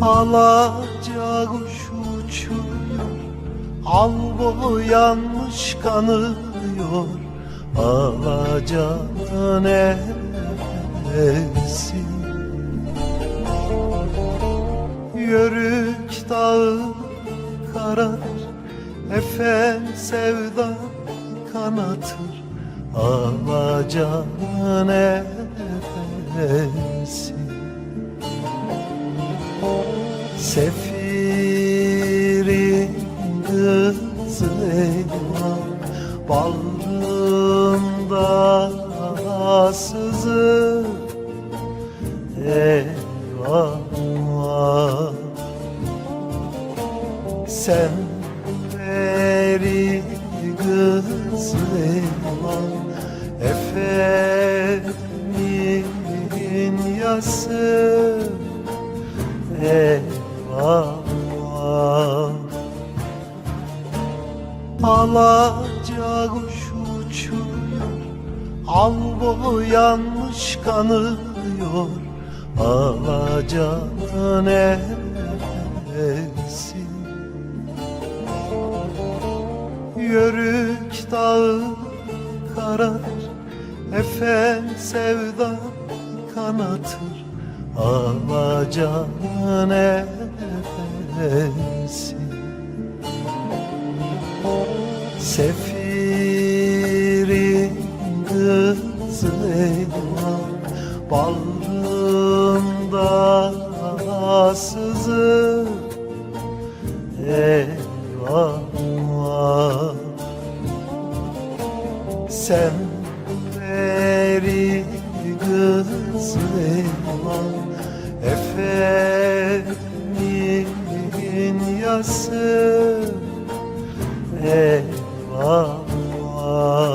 Alaca kuş uçuyor Al boyanmış kanıyor Alacanın evesi Yörük dağı kararır Efem sevda kanatır. Alacanın evesi Bağrında sızı Eyvah. Sen veri kız eyvah Efemin yası Eyvah Alaca kuş uçuyor Al boyanmış kanıyor Alacanın evesi Yörük dağı kararır Efem sevda kanatır. Alacanın evesi Sefirin kızı eyvah Bağrında sızı Eyvah. Sen veri kız Efemin yası Eyvah